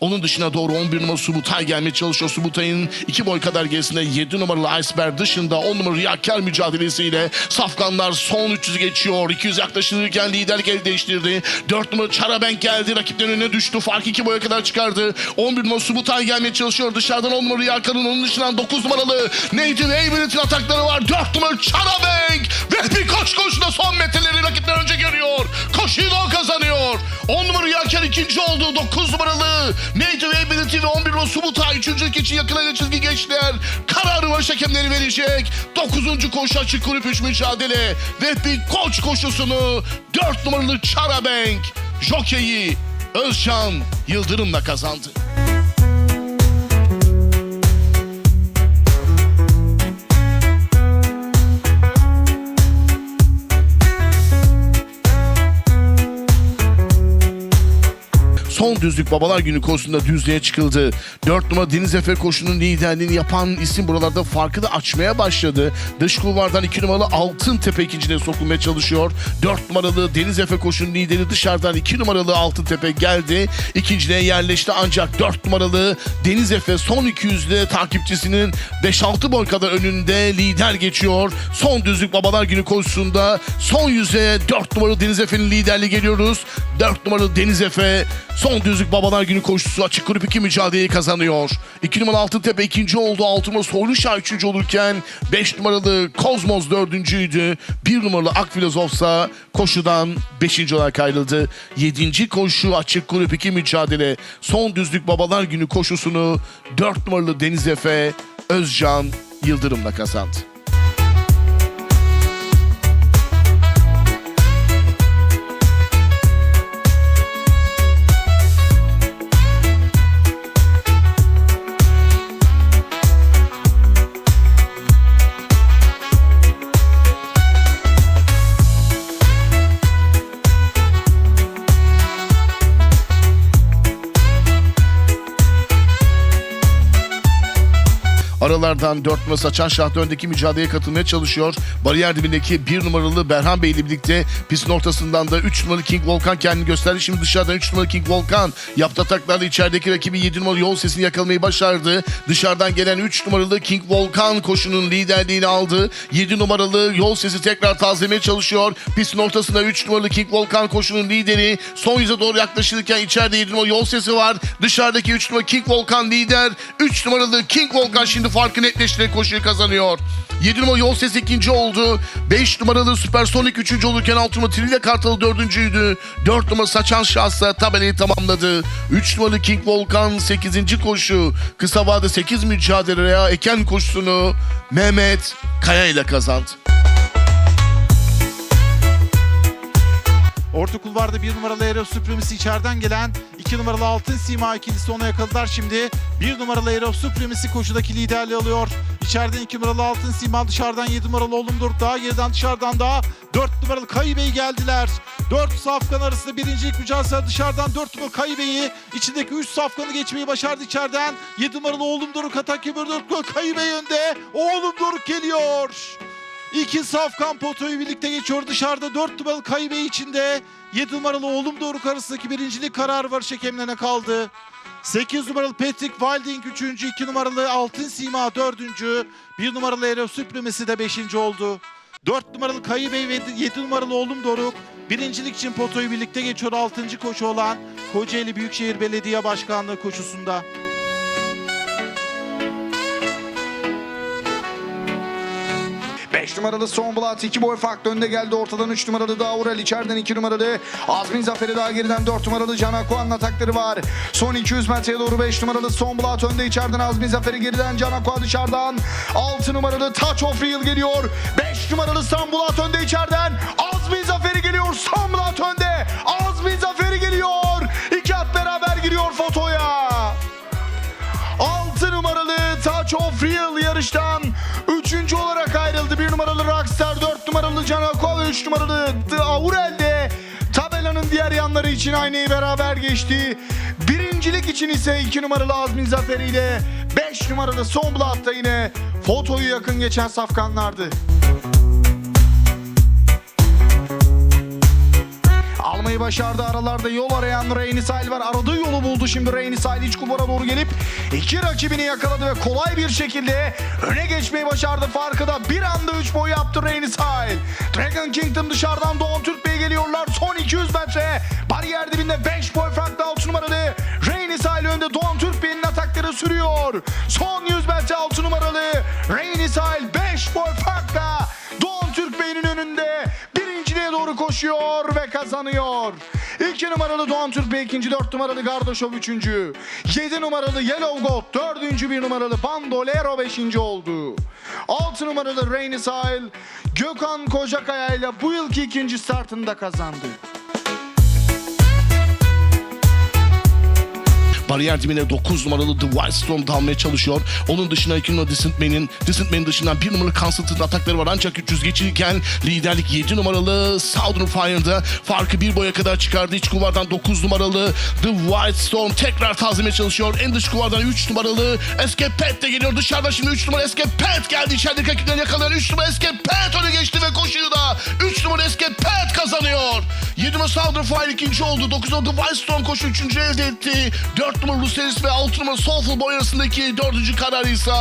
Onun dışına doğru 11 numara Subutay gelmeye çalışıyor. Subutay'ın iki boy kadar gerisinde 7 numaralı Iceberg dışında 10 numara Riyakar mücadelesiyle Safkanlar son 300 geçiyor. 200 yaklaşırken liderlik el değiştirdi. 4 numara Çarabenk geldi. Rakiplerin önüne düştü. Fark 2 boya kadar çıkardı. 11 numara Subutay gelmeye çalışıyor. Dışarıdan 10 numara Riyakar'ın onun dışından 9 numaralı Nathan Averett'in atakları var. 4 numara Çarabenk ikinci oldu. 9 numaralı Nathan Averett'in 11 numara Subutay üçüncülük için yakın çizgi geçtiler. Kararı var hakemleri verecek. 9. koşu açık kulüp 3 mücadele ve bir koç koşusunu 4 numaralı Çarabenk jokeyi Özcan Yıldırım'la kazandı. Son düzlük babalar günü koşusunda düzlüğe çıkıldı. 4 numara Deniz Efe koşunun liderliğini yapan isim buralarda farkı da açmaya başladı. Dış kulvardan 2 numaralı Altın Tepe ikinciliğe sokulmaya çalışıyor. 4 numaralı Deniz Efe koşunun lideri dışarıdan 2 numaralı Altın Tepe geldi. İkinciliğe yerleşti ancak 4 numaralı Deniz Efe son 200'de takipçisinin 5-6 boy kadar önünde lider geçiyor. Son düzlük babalar günü koşusunda son yüze 4 numaralı Deniz Efe'nin liderliği geliyoruz. 4 numaralı Deniz Efe son düzlük babalar günü koşusu açık grup 2 mücadeleyi kazanıyor. 2 numaralı Altıntepe ikinci oldu. 6 numaralı Soyluşah üçüncü olurken 5 numaralı Kozmos dördüncüydü. 1 numaralı Akfilozofsa koşudan 5. olarak ayrıldı. 7. koşu açık grup 2 mücadele. Son düzlük babalar günü koşusunu 4 numaralı Deniz Efe Özcan Yıldırım'la kazandı. Aralardan 4 numara Saçan Şah'ta öndeki mücadeleye katılmaya çalışıyor. Bariyer dibindeki 1 numaralı Berhan Bey ile birlikte pistin ortasından da 3 numaralı King Volkan kendini gösterdi. Şimdi dışarıdan 3 numaralı King Volkan yaptı ataklarla içerideki rakibi 7 numaralı yol sesini yakalamayı başardı. Dışarıdan gelen 3 numaralı King Volkan koşunun liderliğini aldı. 7 numaralı yol sesi tekrar tazelemeye çalışıyor. Pistin ortasında 3 numaralı King Volkan koşunun lideri. Son yüze doğru yaklaşırken içeride 7 numaralı yol sesi var. Dışarıdaki 3 numaralı King Volkan lider. 3 numaralı King Volkan şimdi farkı netleştirerek koşuyu kazanıyor. 7 numaralı yol sesi ikinci oldu. 5 numaralı Supersonic üçüncü olurken 6 numaralı Trilya Kartalı dördüncüydü. 4 numaralı Saçan Şahsa tabelayı tamamladı. 3 numaralı King Volkan 8. koşu. Kısa vade 8 mücadeleye eken koşusunu Mehmet Kaya ile kazandı. Orta kulvarda bir numaralı Aero Supremacy içeriden gelen 2 numaralı Altın Sima ikilisi ona yakaladılar şimdi. 1 numaralı Aero Supremacy koşudaki liderliği alıyor. İçeriden 2 numaralı Altın Sima dışarıdan 7 numaralı Oğlum Doruk daha geriden dışarıdan daha 4 numaralı Kayı Bey geldiler. 4 safkan arasında birincilik mücadelesi dışarıdan 4 numaralı Kayı Bey'i içindeki 3 safkanı geçmeyi başardı içeriden. 7 numaralı Oğlum Doruk atak yapıyor 4 numaralı Kayı Bey önde. Oğlum Doruk geliyor. İki safkan potoyu birlikte geçiyor dışarıda 4 numaralı Kayıbe içinde 7 numaralı Oğlum Doruk arasındaki birincilik kararı var hakemlerine kaldı. 8 numaralı Patrick Wilding 3. 2 numaralı Altın Sima 4. 1 numaralı Aero Supremacy de 5. oldu. 4 numaralı Kayıbey ve 7 numaralı Oğlum Doruk birincilik için potoyu birlikte geçiyor 6. koşu olan Kocaeli Büyükşehir Belediye Başkanlığı koşusunda. 5 numaralı Sonblat 2 boy farklı önde geldi. Ortadan 3 numaralı Davurel. içeriden 2 numaralı Azmin Zaferi daha geriden 4 numaralı Can Akuan'ın atakları var. Son 200 metreye doğru 5 numaralı Sonblat önde içeriden Azmin Zaferi geriden Can Akuan dışarıdan. 6 numaralı Touch of Real geliyor. 5 numaralı Sonblat önde içeriden. Azmin Zaferi geliyor. Sonblat önde. Azmin Zaferi geliyor. İki at beraber giriyor fotoya. 6 numaralı Touch of Real yarıştan 13 numaralı The Aurel'de tabelanın diğer yanları için aynayı beraber geçti. Birincilik için ise 2 numaralı Azmin Zafer ile 5 numaralı Son Blood'da yine fotoyu yakın geçen safkanlardı. Geçmeyi başardı. Aralarda yol arayan Reyni Sahil var. Aradığı yolu buldu şimdi Reyni Sahil iç kulvara doğru gelip iki rakibini yakaladı ve kolay bir şekilde öne geçmeyi başardı. Farkı da bir anda 3 boy yaptı Reyni Sahil. Dragon Kingdom dışarıdan Doğan Türk Bey geliyorlar. Son 200 metre. Bariyer dibinde 5 boy farklı 6 numaralı. Reyni Sahil önde Doğan Türk Bey'in atakları sürüyor. Son 100 metre 6 numaralı. Reyni Sahil 5 boy farkla. Doğan Türk Bey'in önünde koşuyor ve kazanıyor. 2 numaralı Doğan Türk Bey ikinci, 4 numaralı Gardoşov üçüncü. 7 numaralı Yellow Gold dördüncü, 1 numaralı Bandolero beşinci oldu. 6 numaralı Reyni Sahil Gökhan Kocakaya ile bu yılki ikinci startında kazandı. Bariyer dibine 9 numaralı The White Storm dalmaya çalışıyor. Onun dışına 2 numaralı Disciplin'in Disciplin'in dışından 1 numaralı Constantine atakları var. Ancak 300 geçilirken liderlik 7 numaralı Southern Fire'da farkı bir boya kadar çıkardı. İç kuvardan 9 numaralı The White Storm tekrar tazemeye çalışıyor. En dış kuvardan 3 numaralı Escape Pet de geliyor. Dışarıdan şimdi 3 numaralı Escape Pet geldi. İçerideki rakiplerini yakalayan 3 numaralı Escape Pet öne geçti ve koşuyu da 3 numaralı Escape Pet kazanıyor. 7 numaralı Southern Fire ikinci oldu. 9 numaralı The White Storm koşu üçüncü elde etti. 4 numaralı Luceris ve 6 numaralı Soulful Boy arasındaki dördüncü kararı ise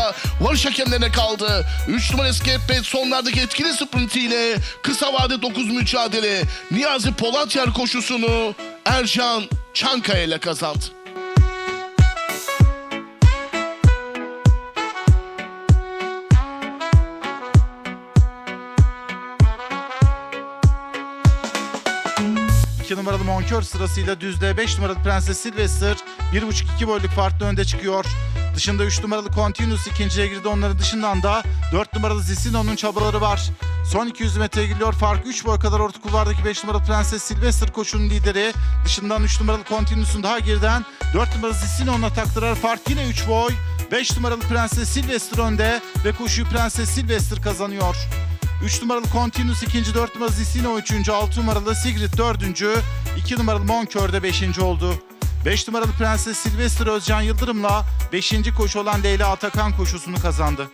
varış hakemlerine kaldı. 3 numaralı Escape Pet sonlardaki etkili sprintiyle kısa vade 9 mücadele. Niyazi Polatyer koşusunu Ercan Çankaya ile kazandı. Numaralı Monkör sırasıyla düzde 5 numaralı Prenses Sylvester 1.5-2 boyluk farklı önde çıkıyor. Dışında 3 numaralı Continuous ikinciye girdi. Onların dışından da 4 numaralı Zisino'nun çabaları var. Son 200 metreye geliyor. Fark 3 boy kadar orta kulvardaki 5 numaralı Prenses Sylvester koşunun lideri. Dışından 3 numaralı Continuous'un daha geriden 4 numaralı Zisino'nun atakları. Fark yine 3 boy. 5 numaralı Prenses Sylvester önde ve koşuyu Prenses Sylvester kazanıyor. 3 numaralı Continuous ikinci, 4 numaralı Zisino üçüncü, 6 numaralı Sigrid dördüncü, 2 numaralı Monkör de beşinci oldu. 5 numaralı Prenses Sylvester Özcan Yıldırım'la 5. koşu olan Leyla Atakan koşusunu kazandı.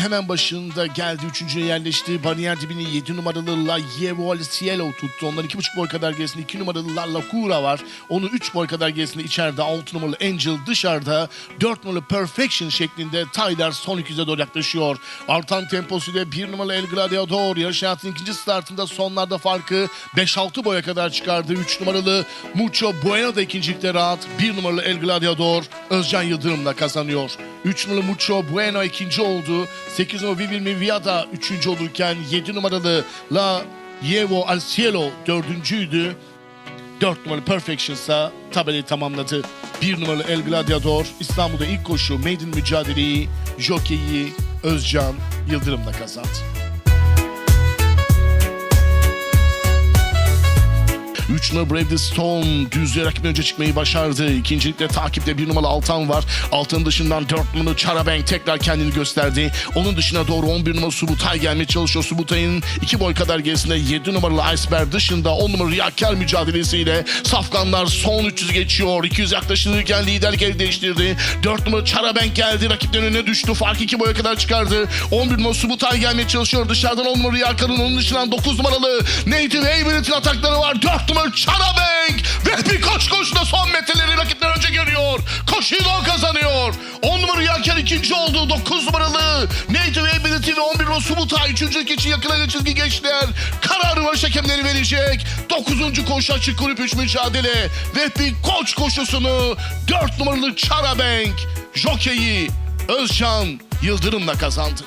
Hemen başında geldi. Üçüncüye yerleşti. Bariyer dibini 7 numaralı La Yevo Cielo tuttu. Ondan 2,5 boy kadar gerisinde 2 numaralı La Lacura var. Onu 3 boy kadar gerisinde içeride 6 numaralı Angel dışarıda. 4 numaralı Perfection şeklinde Tyler son 200'e doğru yaklaşıyor. Artan temposuyla 1 numaralı El Gladiador yarış hayatının ikinci startında sonlarda farkı 5-6 boya kadar çıkardı. 3 numaralı Mucho Bueno da ikincilikte rahat. 1 numaralı El Gladiador Özcan Yıldırım'la kazanıyor. 3 numaralı Mucho Bueno ikinci oldu. 8 numaralı Vivil Miviada üçüncü olurken 7 numaralı La Yevo Al Cielo dördüncüydü. 4 numaralı Perfection ise tabelayı tamamladı. 1 numaralı El Gladiador İstanbul'da ilk koşu maiden mücadeleyi jokeyi Özcan Yıldırım'la kazandı. 3 numaralı Brave the Stone düzlüğe rakibin önce çıkmayı başardı. İkincilikte takipte 1 numaralı Altan var. Altın dışından 4 numaralı Charabank tekrar kendini gösterdi. Onun dışına doğru 11 numaralı Subutay gelmeye çalışıyor. Subutay'ın 2 boy kadar gerisinde 7 numaralı Iceberg dışında 10 numaralı Riyakar mücadelesiyle Safkanlar son 300 geçiyor. 200 yaklaşırken liderlik el değiştirdi. 4 numaralı Charabank geldi. Rakiplerin önüne düştü. Fark 2 boya kadar çıkardı. 11 numaralı Subutay gelmeye çalışıyor. Dışarıdan 10 numaralı Riyakar'ın onun dışından 9 numaralı Native Haven'in atakları var. 4 numaralı Charabank ve bir koç koşuda son metreleri rakipler önce görüyor. Koşuyu da o kazanıyor. 10 numaralı Riyakar ikinci oldu. 9 numaralı Native Ability ve 11 numaralı Subutay üçüncülük için yakına çizgi geçtiler. Kararı var hakemleri verecek. 9. koşu açık kulüp 3 mücadele ve bir koç koşusunu 4 numaralı Charabank jokeyi Özcan Yıldırım'la kazandı.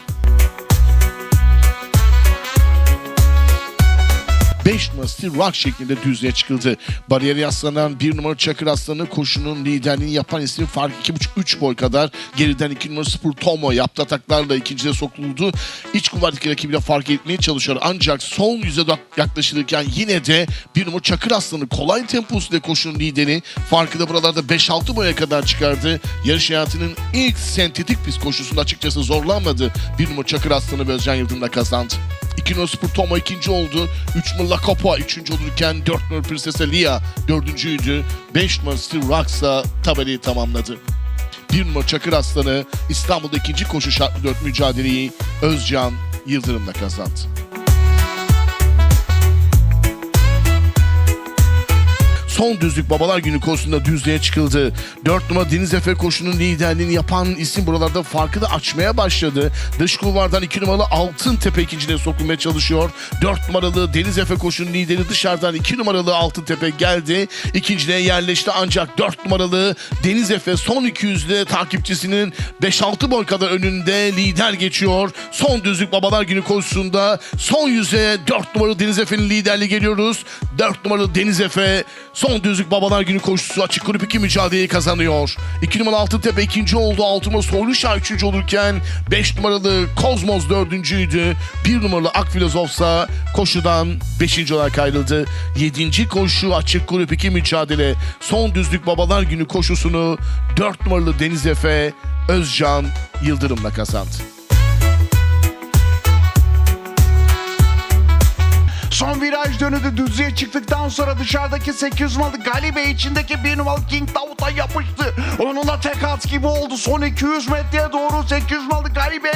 5 numara Steel Rock şeklinde düzlüğe çıkıldı. Bariyeri yaslanan 1 numara Çakır Aslanı koşunun liderliğini yapan isim fark 2,5-3 boy kadar. Geriden 2 numara Spur Tomo yaptı ataklarla ikincide sokuldu. İç kuvvetteki rakibiyle fark etmeye çalışıyor. Ancak son yüze yaklaşılırken yine de 1 numara Çakır Aslanı kolay temposuyla koşunun lideri farkı da buralarda 5-6 boya kadar çıkardı. Yarış hayatının ilk sentetik pist koşusunda açıkçası zorlanmadı. 1 numara Çakır Aslanı ve Özcan Yıldırım'la kazandı. 2 numara Spur Tomo ikinci oldu. 3 numara La Copa üçüncü olurken 4 numara Princesa Lia dördüncüydü. 5 numara Steve Rox'a tabelayı tamamladı. 1 numara Çakır Aslanı İstanbul'da ikinci koşu şartlı 4 mücadeleyi Özcan Yıldırım'la kazandı. Son düzlük babalar günü koşusunda düzlüğe çıkıldı. 4 numara Deniz Efe koşunun liderliğini yapan isim buralarda farkı da açmaya başladı. Dış kulvardan 2 numaralı Altın Tepe ikinciliğe sokulmaya çalışıyor. 4 numaralı Deniz Efe koşunun lideri dışarıdan 2 numaralı Altın Tepe geldi. İkinciliğe yerleşti ancak 4 numaralı Deniz Efe son 200'de takipçisinin 5-6 boy kadar önünde lider geçiyor. Son düzlük babalar günü koşusunda son yüze 4 numaralı Deniz Efe'nin liderliği geliyoruz. 4 numaralı Deniz Efe son düzlük babalar günü koşusu açık grup 2 mücadeleyi kazanıyor. 2 numaralı Altın Tepe ikinci oldu. 6 numaralı Soylu Şah üçüncü olurken 5 numaralı Kozmos dördüncüydü. 1 numaralı Akfilozofsa koşudan 5. olarak ayrıldı. 7. koşu açık grup 2 mücadele. Son düzlük babalar günü koşusunu 4 numaralı Deniz Efe Özcan Yıldırım'la kazandı. Son viraj dönüdü düzlüğe çıktıktan sonra dışarıdaki 800 numaralı Galibe içindeki bir numaralı King Davut'a yapıştı. Onunla tek at gibi oldu. Son 200 metreye doğru 800 numaralı Galibe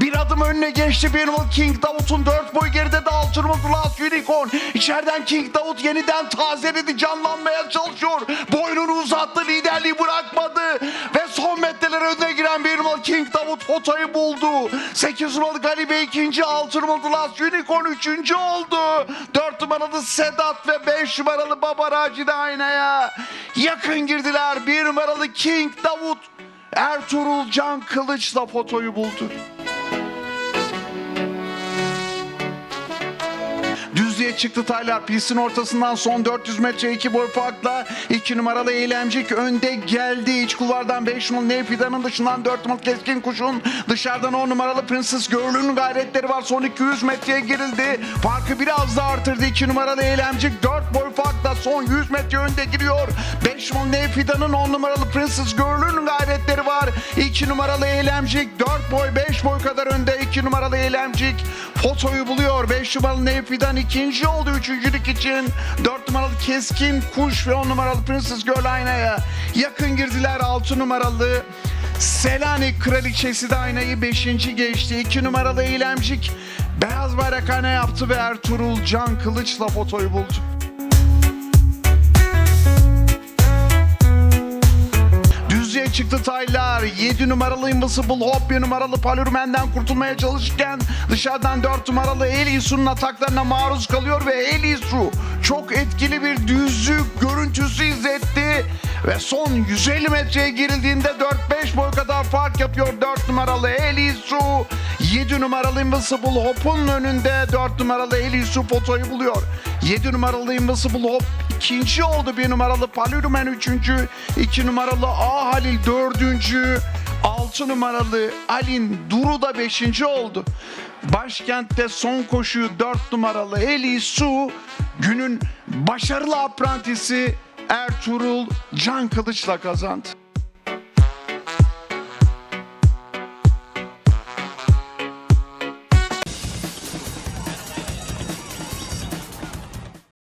bir adım önüne geçti. Bir numaralı King Davut'un 4 boy geride de 6 numaralı Last Unicorn. İçeriden King Davut yeniden tazeledi canlanmaya çalışıyor. Boynunu uzattı liderliği bırakmadı. Ve son metreler önüne giren bir numaralı King Davut fotoyu buldu. 8 numaralı Galibe ikinci, 6 numaralı Last Unicorn üçüncü oldu. 4 numaralı Sedat ve 5 numaralı Baba Raci aynaya yakın girdiler. 1 numaralı King Davut Ertuğrul Can Kılıç'la fotoyu buldu. Düzlüğe çıktı Taylar. Pistin ortasından son 400 metre 2 boy farkla 2 numaralı Eylemcik önde geldi. İç kulvardan 5 numaralı Neyfidan'ın dışından 4 numaralı Keskin Kuş'un dışarıdan 10 numaralı Princess Girl'ün gayretleri var. Son 200 metreye girildi. Farkı biraz da artırdı. 2 numaralı Eylemcik 4 boy farkla son 100 metre önde giriyor. 5 numaralı Neyfidan'ın 10 numaralı Princess Girl'ün gayretleri var. 2 numaralı Eylemcik 4 boy 5 boy kadar önde. 2 numaralı Eylemcik fotoyu buluyor. 5 numaralı Neyfidan ikinci oldu üçüncülük için. 4 numaralı Keskin Kuş ve 10 numaralı Princess Girl aynaya yakın girdiler. 6 numaralı Selanik Kraliçesi de aynayı 5. geçti. 2 numaralı Eylemcik beyaz bayrak yaptı ve Ertuğrul Can Kılıç'la fotoyu buldu. Çıktı Taylar. 7 numaralı Invisible Hop 1 numaralı Palurmen'den kurtulmaya çalışırken dışarıdan 4 numaralı Elisu'nun ataklarına maruz kalıyor ve Elisu çok etkili bir düzlük görüntüsü izletti. Ve son 150 metreye girildiğinde 4-5 boy kadar fark yapıyor 4 numaralı Elisu. 7 numaralı Invisible Hop'un önünde 4 numaralı Elisu fotoyu buluyor. 7 numaralı Invisible Hop ikinci oldu. 1 numaralı Palurmen üçüncü. 2 numaralı A Halil dördüncü. 6 numaralı Alin Duru da 5. oldu. Başkentte son koşuyu 4 numaralı Elisu günün başarılı aprantisi Ertuğrul Can Kılıç'la kazandı.